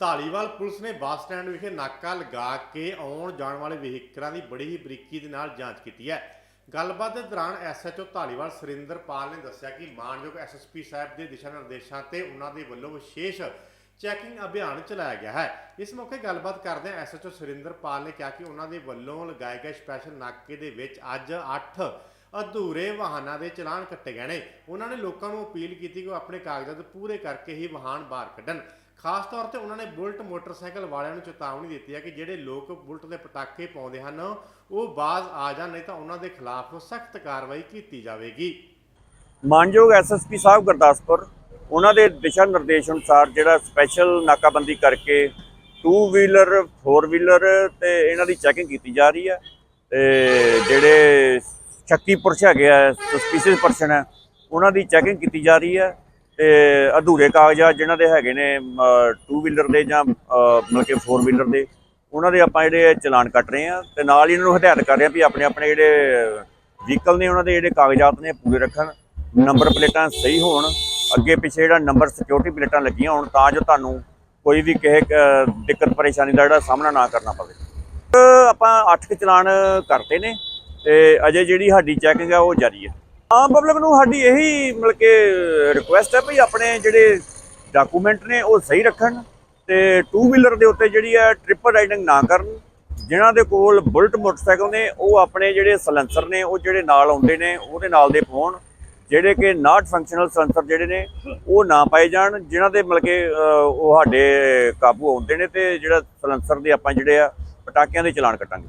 Dhaliwal police ਨੇ bus stand ਵਿਖੇ ਨਾਕਾ ਲਗਾ ਕੇ ਆਉਣ ਜਾਣ ਵਾਲੇ ਵਹੀਕਲਾਂ ਦੀ ਬੜੀ ਹੀ ਬਰੀਕੀ ਦੇ ਨਾਲ ਜਾਂਚ ਕੀਤੀ ਹੈ। ਗੱਲਬਾਤ ਦੇ ਦੌਰਾਨ ਐਸਐਚਓ ਧਾਲੀਵਾਲ ਸੁਰਿੰਦਰਪਾਲ ਨੇ ਦੱਸਿਆ ਕਿ ਮਾਨਯੋਗ ਐਸਐਸਪੀ ਸਾਹਿਬ ਦੇ ਦਿਸ਼ਾ ਨਿਰਦੇਸ਼ਾਂ ਤੇ ਉਹਨਾਂ ਦੇ ਵੱਲੋਂ ਵਿਸ਼ੇਸ਼ ਚੈਕਿੰਗ ਅਭਿਆਨ ਚਲਾਇਆ ਗਿਆ ਹੈ। ਇਸ ਮੌਕੇ ਗੱਲਬਾਤ ਕਰਦਿਆਂ ਐਸਐਚਓ ਸੁਰਿੰਦਰਪਾਲ ਨੇ ਕਿਹਾ ਕਿ ਉਹਨਾਂ ਦੇ ਵੱਲੋਂ ਲਗਾਏ ਗਏ ਸਪੈਸ਼ਲ ਨਾਕੇ ਦੇ ਵਿੱਚ ਅੱਜ 8 ਅਧੂਰੇ ਵਾਹਨਾਂ ਦੇ ਚਲਾਨ ਕੱਟੇ ਗਏ ਨੇ। ਉਹਨਾਂ ਨੇ ਲੋਕਾਂ ਨੂੰ ਅਪੀਲ ਕੀਤੀ ਕਿ ਉਹ ਆਪਣੇ ਕਾਗਜ਼ਾਤ ਪੂਰੇ ਕਰਕੇ ਹੀ ਵਾਹਨ ਬਾਹਰ ਕੱਢਣ। ਖਾਸ ਤੌਰ ਤੇ ਉਹਨਾਂ ਨੇ ਬੁਲਟ ਮੋਟਰਸਾਈਕਲ ਵਾਲਿਆਂ ਨੂੰ ਚੇਤਾਵਨੀ ਦਿੱਤੀ ਹੈ ਕਿ ਜਿਹੜੇ ਲੋਕ ਬੁਲਟ ਦੇ ਪਟਾਕੇ ਪਾਉਂਦੇ ਹਨ, ਉਹ ਬਾਜ਼ ਆ ਜਾਣ, ਨਹੀਂ ਤਾਂ ਉਹਨਾਂ ਦੇ ਖਿਲਾਫ ਸਖਤ ਕਾਰਵਾਈ ਕੀਤੀ ਜਾਵੇਗੀ। ਮਾਨਯੋਗ ਐਸਐਸਪੀ ਸਾਹਿਬ ਗੁਰਦਾਸਪੁਰ, ਉਹਨਾਂ ਦੇ ਦਿਸ਼ਾ ਨਿਰਦੇਸ਼ ਅਨੁਸਾਰ ਜਿਹੜਾ ਸਪੈਸ਼ਲ ਨਾਕਾਬੰਦੀ ਕਰਕੇ 2 ਵੀਲਰ 4 ਵੀਲਰ ਤੇ ਇਹਨਾਂ ਦੀ ਚੈਕਿੰਗ ਕੀਤੀ ਜਾ ਰਹੀ ਹੈ। ਤੇ ਜਿਹੜੇ ਸ਼ੱਕੀ ਪੁਰਸ਼ ਹੈਗੇ ਆ ਸਸਪੀਸ਼ੀਅਸ ਪਰਸਨ ਹੈ ਉਹਨਾਂ ਦੀ ਚੈਕਿੰਗ ਕੀਤੀ ਜਾ ਰਹੀ ਹੈ ਤੇ ਅਧੂਰੇ ਕਾਗਜ਼ਾਤ ਜਿਨ੍ਹਾਂ ਦੇ ਹੈਗੇ ਨੇ ਟੂ ਵੀਲਰ ਦੇ ਜਾਂ ਅ, ਮਤਲਬ ਕਿ 4 ਵੀਲਰ ਦੇ ਉਹਨਾਂ ਦੇ ਆਪਾਂ ਜਿਹੜੇ ਚਲਾਨ ਕੱਟ ਰਹੇ ਆ ਤੇ ਨਾਲ ਹੀ ਇਹਨਾਂ ਨੂੰ ਹਦਾਇਤ ਕਰ ਰਹੇ ਆ ਵੀ ਆਪਣੇ ਆਪਣੇ ਜਿਹੜੇ ਵਹੀਕਲ ਨੇ ਉਹਨਾਂ ਦੇ ਜਿਹੜੇ ਕਾਗਜ਼ਾਤ ਨੇ ਪੂਰੇ ਰੱਖਣ ਨੰਬਰ ਪਲੇਟਾਂ ਸਹੀ ਹੋਣ ਅੱਗੇ ਪਿੱਛੇ ਜਿਹੜਾ ਨੰਬਰ ਸਿਕਿਉਰਿਟੀ ਪਲੇਟਾਂ ਲੱਗੀਆਂ ਹੋਣ ਤਾਂ ਜੋ ਤੁਹਾਨੂੰ ਕੋਈ ਵੀ ਕਿਸੇ ਦਿੱਕਤ ਪਰੇਸ਼ਾਨੀ ਦਾ ਜਿਹੜਾ ਸਾਹਮਣਾ ਨਾ ਕਰਨਾ ਪਵੇ। ਆਪਾਂ 8 ਕੁ ਚਲਾਨ ਕਰਤੇ ਨੇ ਤੇ ਅਜੇ ਜਿਹੜੀ ਸਾਡੀ ਚੈਕਿੰਗ ਆ ਉਹ ਜਾਰੀ ਹੈ ਆਮ ਪਬਲਿਕ ਨੂੰ ਸਾਡੀ ਇਹੀ ਮਤਲਬ ਕਿ ਰਿਕੁਐਸਟ ਹੈ ਵੀ ਆਪਣੇ ਜਿਹੜੇ ਡਾਕੂਮੈਂਟ ਨੇ ਉਹ ਸਹੀ ਰੱਖਣ ਤੇ ਟੂ ਵੀਲਰ ਦੇ ਉੱਤੇ ਜਿਹੜੀ ਹੈ ਟ੍ਰਿਪਲ ਰਾਈਡਿੰਗ ਨਾ ਕਰਨ, ਜਿਨ੍ਹਾਂ ਦੇ ਕੋਲ ਬੁਲਟ ਮੋਟਰਸਾਈਕਲ ਨੇ, ਉਹ ਆਪਣੇ ਜਿਹੜੇ ਸਲੈਂਸਰ ਨੇ, ਉਹ ਜਿਹੜੇ ਨਾਲ ਆਉਂਦੇ ਨੇ, ਉਹਦੇ ਨਾਲ ਦੇ ਪਾਉਣ, ਜਿਹੜੇ ਕਿ ਨਾਟ ਫੰਕਸ਼ਨਲ ਸਲੈਂਸਰ ਜਿਹੜੇ ਨੇ, ਉਹ ਨਾ ਪਾਏ ਜਾਣ, ਜਿਨ੍ਹਾਂ ਦੇ ਮਤਲਬ ਕਿ ਉਹ ਸਾਡੇ ਕਾਬੂ ਆਉਂਦੇ ਨੇ ਤੇ ਜਿਹੜਾ ਸਲੈਂਸਰ ਦੇ ਆਪਾਂ ਜਿਹੜੇ ਆ ਪਟਾਕਿਆਂ ਦੇ ਚਲਾਨ ਕੱਟਾਂਗੇ।